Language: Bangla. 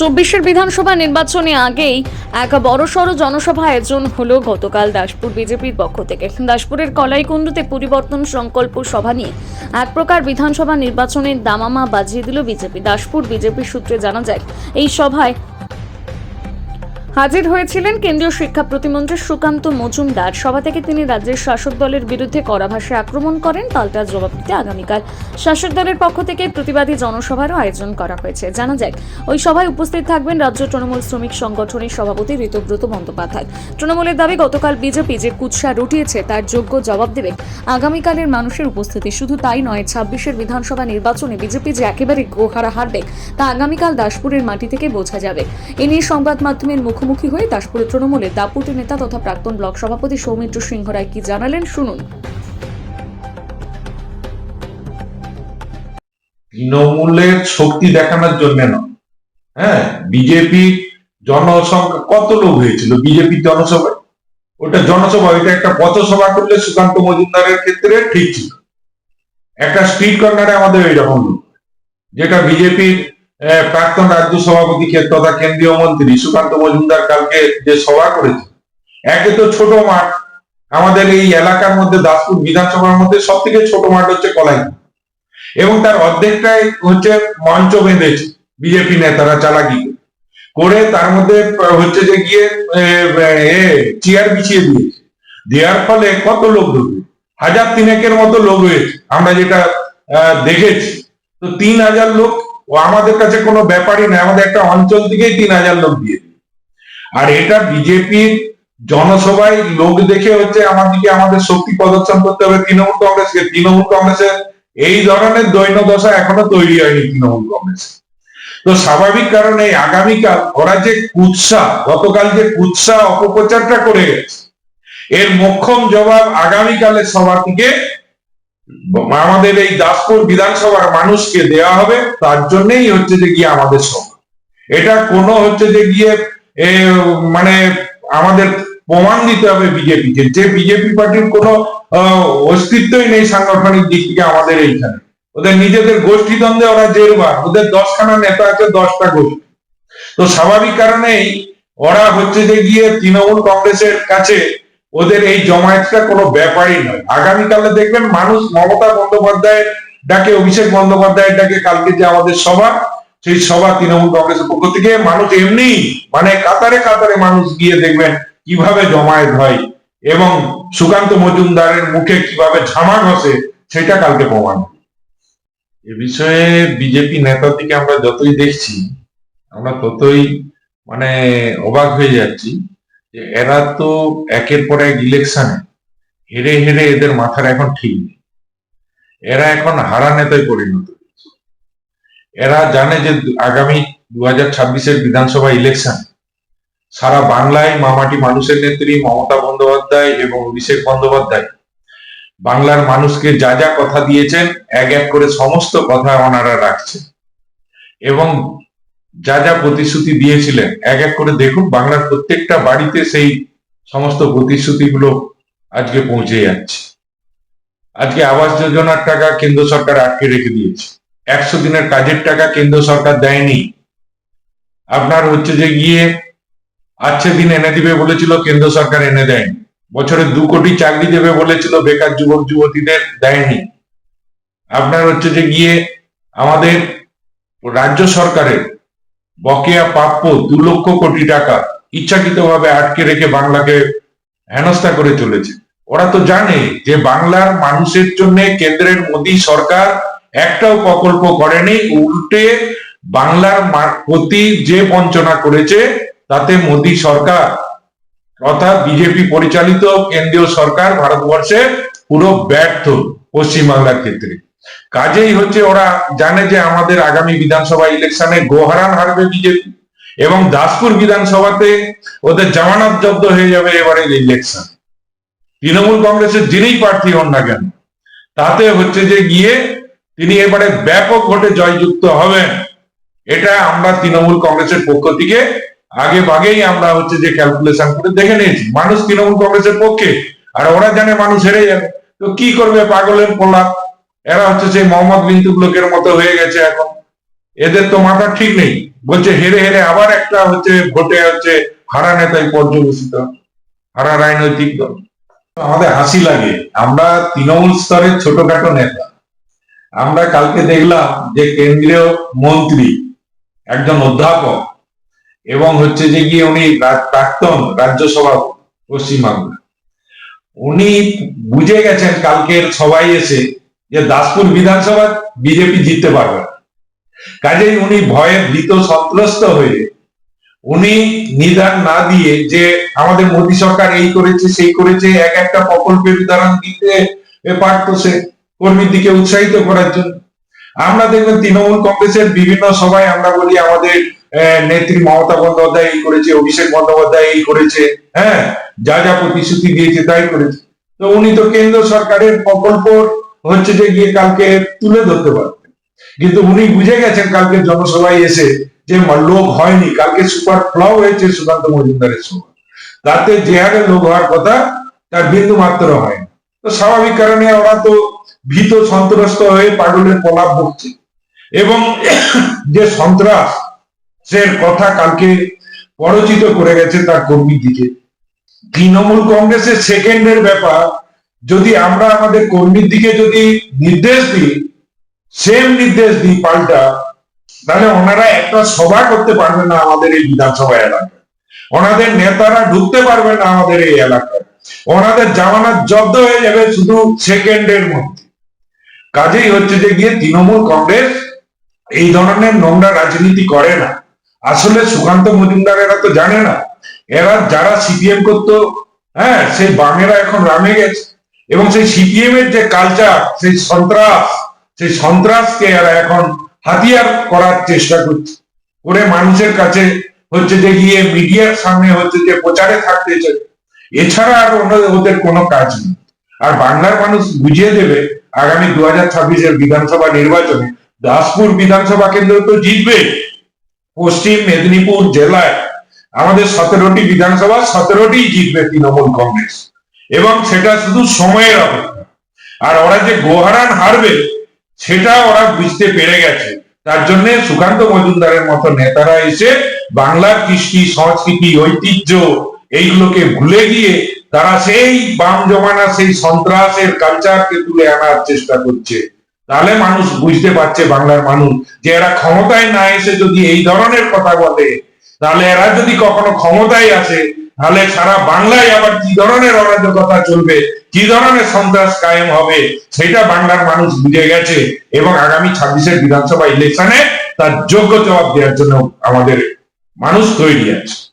চব্বিশের বিধানসভা নির্বাচনে আগেই এক বড়সড় জনসভা আয়োজন হলো গতকাল দাসপুর বিজেপির পক্ষ থেকে। দাসপুরের কলাইকুণ্ডুতে পরিবর্তন সংকল্প সভা নিয়ে এক প্রকার বিধানসভা নির্বাচনের দামামা বাজিয়ে দিল বিজেপি। দাসপুর বিজেপি সূত্রে জানা যায়, এই সভায় হাজির হয়েছিলেন কেন্দ্রীয় শিক্ষা প্রতিমন্ত্রী সুকান্ত মজুমদার। সভা থেকে তিনি রাজ্যের শাসক দলের বিরুদ্ধে কড়া ভাষায় আক্রমণ করেন, পাল্টা জবাব দিতে আগামীকাল। শাসক দলের পক্ষ থেকে প্রতিবাদী জনসভারও আয়োজন করা হয়েছে। জানা যায়, ওই সভায় উপস্থিত থাকবেন রাজ্য তৃণমূল শ্রমিক সংগঠনের সভাপতি ঋতব্রত বন্দ্যোপাধ্যায়। তৃণমূলের দাবি, গতকাল বিজেপি যে কুৎসা রটিয়েছে, তার যোগ্য জবাব দেবে আগামীকালের মানুষের উপস্থিতি। শুধু তাই নয়, ছাব্বিশের বিধানসভা নির্বাচনে বিজেপি যে একেবারে গোহারা হারবে, তা আগামীকাল দাসপুরের মাটি থেকে বোঝা যাবে। এ নিয়ে সংবাদ মাধ্যমের মুখোমুখি হয়ে দাসপুরের তৃণমূলের দাপুটি নেতা তথা প্রাক্তন ব্লক সভাপতি সৌমিত্র সিংহ রায় কি জানালেন? শুনুন। তৃণমূলের শক্তি দেখানোর জন্য নয়। হ্যাঁ বিজেপি জনসংখ্যা, কত লোক হয়েছিল বিজেপি জনসভায়? ওটা জনসভা, ওইটা একটা পথসভা করলে সুকান্ত মজুমদারের ক্ষেত্রে ঠিক ছিল। একটা স্ট্রিট কর্নারে আমাদের এইরকম, যেটা বিজেপির প্রাক্তন রাজ্য সভাপতি কে- তথা কেন্দ্রীয় মন্ত্রী সুকান্ত মজুমদার কালকে যে সভা করেছে একে তো ছোট মাঠ। আমাদের এই এলাকার মধ্যে দাসপুর বিধানসভার মধ্যে সব থেকে ছোট মাঠ হচ্ছে কলাই। এবং তার অর্ধেকটাই হচ্ছে মঞ্চ বেঁধেছে বিজেপি নেতারা চালাকি করে। তার মধ্যে হচ্ছে যে গিয়ে চেয়ার বিছিয়ে দিয়েছে। দেওয়ার ফলে কত লোক ঢুকবে? হাজার তিনেকের মতো লোক হয়েছে আমরা যেটা দেখেছি। তো তিন হাজার লোক ও আমাদের কাছে কোনো ব্যাপারই না আমাদের একটা অঞ্চল থেকেই তিন হাজার লোক দিয়ে আর এটা বিজেপির জনসভায় লোক দেখে হচ্ছে আমাদেরকে আমাদের শক্তি প্রদর্শন করতে হবে তৃণমূল কংগ্রেসকে। তৃণমূল কংগ্রেসের এই ধরনের দৈন্য দশা এখনও তৈরি হয়নি তৃণমূল কংগ্রেস। তো স্বাভাবিক কারণে আগামীকাল ওরা যে কুৎসা, গতকাল যে কুৎসা অপপ্রচারটা করে গেছে, এর মোক্ষম জবাব আগামীকালের সভা থেকে আমাদের এই দাসপুর বিধানসভার মানুষকে দেওয়া হবে, তার জন্যই হচ্ছে যে গিয়ে আমাদের সভা। এটা কোনো হচ্ছে যে গিয়ে মানে আমাদের প্রমাণ দিতে হবে বিজেপিকে। যে বিজেপি পার্টির কোনো অস্তিত্বই নেই সাংগঠনিক দিক থেকে আমাদের এইখানে। ওদের নিজেদের গোষ্ঠী দ্বন্দ্বে ওরা জেরবার। ওদের দশখানা নেতা আছে, দশটা গোষ্ঠী। তো স্বাভাবিক কারণেই ওরা হচ্ছে যে গিয়ে তৃণমূল কংগ্রেসের কাছে ওদের এই জমায়েতটা কোনো ব্যাপারই নয়। আগামীকালে দেখবেন মানুষ মমতা বন্দ্যোপাধ্যায়ের ডাকে, অভিষেক বন্দ্যোপাধ্যায়ের ডাকে, কালকে যে আমাদের সভা, সেই সভা তৃণমূল কংগ্রেসের পক্ষ থেকে মানুষ এমনি মানে কাতারে কাতারে মানুষ গিয়ে দেখবেন কীভাবে জমায়েত হয় এবং সুকান্ত মজুমদারের মুখে কীভাবে ঝামা ঘষে, সেটা কালকে প্রমাণ। এ বিষয়ে বিজেপি নেতা থেকে আমরা যতই দেখছি, আমরা ততই মানে অবাক হয়ে যাচ্ছি। যে এরা তো একের পর এক ইলেকশনে হেরে হেরে এদের মাথার এখন ঠিক নেই। এরা এখন হারা নেতায় পরিণত এরা জানে যে আগামী দু হাজার ছাব্বিশের বিধানসভা ইলেকশন সারা বাংলায় মামাটি মানুষের নেত্রী মমতা বন্দ্যোপাধ্যায় এবং অভিষেক বন্দ্যোপাধ্যায় বাংলার মানুষকে যা যা কথা দিয়েছেন, এক এক করে সমস্ত কথা ওনারা রাখছেন। এবং যা যা প্রতিশ্রুতি দিয়েছিলেন, এক এক করে দেখুন বাংলার প্রত্যেকটা বাড়িতে সেই সমস্ত প্রতিশ্রুতিগুলো আজকে পৌঁছে যাচ্ছে। আজকে আবাস যোজনার টাকা কেন্দ্র সরকার আটকে রেখে দিয়েছে। একশো দিনের কাজের টাকা কেন্দ্র সরকার দেয়নি। আপনার হচ্ছে যে গিয়ে আচ্ছে দিন এনে দিবে বলেছিল, কেন্দ্র সরকার এনে দেয়নি। বছরে দু কোটি চাকরি দেবে বলেছিল, বেকার যুবক যুবতীদের দেয়নি। আপনার হচ্ছে যে গিয়ে আমাদের রাজ্য সরকারের বকেয়া প্রাপ্য দু লক্ষ কোটি টাকা ইচ্ছাকৃতভাবে আটকে রেখে বাংলাকে হেনস্থা করে চলেছে ওরা তো জানে যে বাংলার মানুষের জন্য কেন্দ্রের মোদী সরকার একটাও প্রকল্প করেনি, উল্টে বাংলার প্রতি যে বঞ্চনা করেছে, তাতে মোদী সরকার অর্থাৎ বিজেপি পরিচালিত কেন্দ্রীয় সরকার ভারতবর্ষে পুরো ব্যর্থ পশ্চিমবাংলার ক্ষেত্রে। কাজেই হচ্ছে ওরা জানে যে আমাদের আগামী বিধানসভা ইলেকশনে গোহারান হারবে বিজেপি এবং দাসপুর বিধানসভাতে ওদের জামানত জব্দ হয়ে যাবে এবারে ইলেকশন তৃণমূল কংগ্রেসের যিনিই প্রার্থী হন না কেন, তাতে হচ্ছে যে গিয়ে তিনি এবারে ব্যাপক ভোটে জয়যুক্ত হবেন। এটা আমরা তৃণমূল কংগ্রেসের পক্ষ থেকে আগে ভাগেই আমরা হচ্ছে যে ক্যালকুলেশন করে দেখে নিয়েছি। মানুষ তৃণমূল কংগ্রেসের পক্ষে, আর ওরা জানে মানুষ হেরে যাবে। তো কি করবে পাগলের পোলা? এরা হচ্ছে সেই মোহাম্মদ বিন তুগলকের মতো হয়ে গেছে এখন। এদের তো মাথা ঠিক নেই। বলছে, হেরে হেরে আবার একটা হচ্ছে ভোটে হচ্ছে হারা নেতাই পর্যবেসিত, হারা রাজনৈতিক দল। আমাদের হাসি লাগে। আমরা তৃণমূল স্তরের ছোটখাটো নেতা। আমরা কালকে দেখলাম যে কেন্দ্রীয় মন্ত্রী একজন অধ্যাপক এবং হচ্ছে যে গিয়ে উনি প্রাক্তন রাজ্যসভা পশ্চিমবাংলা উনি বুঝে গেছেন কালকের সবাই এসে যে দাসপুর বিধানসভা বিজেপি জিততে পারবে কাজেই উনি ভয়ে ভীত, সন্ত্রস্ত হয়ে উনি নিদান না দিয়ে যে আমাদের মোদী সরকার এই করেছে, সেই করেছে, এক একটা প্রকল্পের উদাহরণ দিতে পারত সে কর্মীর দিকে উৎসাহিত করার জন্য। আমরা দেখবেন তৃণমূল কংগ্রেসের বিভিন্ন সভায় আমরা বলি আমাদের নেত্রী মমতা বন্দ্যোপাধ্যায় এই করেছে, অভিষেক বন্দ্যোপাধ্যায় এই করেছে হ্যাঁ যা যা প্রতিশ্রুতি দিয়েছে তাই করেছে। তো উনি তো কেন্দ্র সরকারের প্রকল্প হচ্ছে যে গিয়ে কালকে তুলে ধরতে পারবেন কিন্তু উনি বুঝে গেছেন কালকে জনসভায় এসে যে লোক হয়নি, কালকে সুপার ফ্লাও হয়েছে সুকান্ত মজুমদারের সভা তাতে যে হারে লোক হওয়ার কথা, তার বিন্দু মাত্র হয়নি। তো স্বাভাবিক কারণে ওরা তো ভীত সন্ত্রস্ত হয়ে পাগলের প্রলাপ বকছে। এবং যে সন্ত্রাস কথা কালকে পরচিত করে গেছে তার কর্মীর দিকে। তৃণমূল কংগ্রেসের সেকেন্ডের ব্যাপার যদি আমরা আমাদের কর্মীর দিকে যদি নির্দেশ দিই সেম নির্দেশ দিই পাল্টা, তাহলে ওনারা একটা সভা করতে পারবে না আমাদের এই বিধানসভা এলাকায়। ওনাদের নেতারা ঢুকতে পারবে না আমাদের এই এলাকায়। ওনাদের জামানত জব্দ হয়ে যাবে শুধু সেকেন্ডের মধ্যে। কাজেই হচ্ছে যে গিয়ে তৃণমূল কংগ্রেস এই ধরনের নোংরা রাজনীতি করে না। আসলে সুকান্ত মজুমদার এরা তো জানে না। এরা যারা সিপিএম করতো হ্যাঁ সেই বামেরা এখন রামে গেছে। এবং সেই সিপিএম এর যে কালচার সেই সন্ত্রাস, সেই সন্ত্রাসকে এরা এখন হাতিয়ার করার চেষ্টা করছে। করে মানুষের কাছে হচ্ছে যে গিয়ে মিডিয়ার সামনে হচ্ছে যে প্রচারে থাকতে চায় এছাড়া আর ওদের কোনো কাজ নেই। আর বাংলার মানুষ বুঝিয়ে দেবে, আগামী দু হাজার ছাব্বিশের বিধানসভা নির্বাচনে দাসপুর বিধানসভা কেন্দ্র তো জিতবে। পশ্চিম মেদিনীপুর জেলায় আমাদের সতেরোটি বিধানসভা সতেরোটি জিতবে তৃণমূল কংগ্রেস। এবং সেটা শুধু সময়ের অপেক্ষা আর ওরা যে গোহারান হারবে, সেটা ওরা বুঝতে পেরে গেছে। তার জন্য সুকান্ত মজুমদারের মতো নেতারা এসে বাংলার কৃষ্টি, সংস্কৃতি, ঐতিহ্য এইগুলোকে ভুলে গিয়ে তারা সেই বাম জমানা, সেই সন্ত্রাসের কালচারকে তুলে আনার চেষ্টা করছে। তাহলে মানুষ বুঝতে পারছে, বাংলার মানুষ, যে এরা ক্ষমতায় না এসে যদি এই ধরনের কথা বলে, তাহলে এরা যদি কখনো ক্ষমতায় আসে তাহলে সারা বাংলায় আবার কি ধরনের অরাজকতা চলবে? কি ধরনের সন্ত্রাস কায়েম হবে? সেটা বাংলার মানুষ বুঝে গেছে এবং আগামী ছাব্বিশের বিধানসভা ইলেকশনে তার যোগ্য জবাব দেওয়ার জন্য আমাদের মানুষ তৈরি আছে।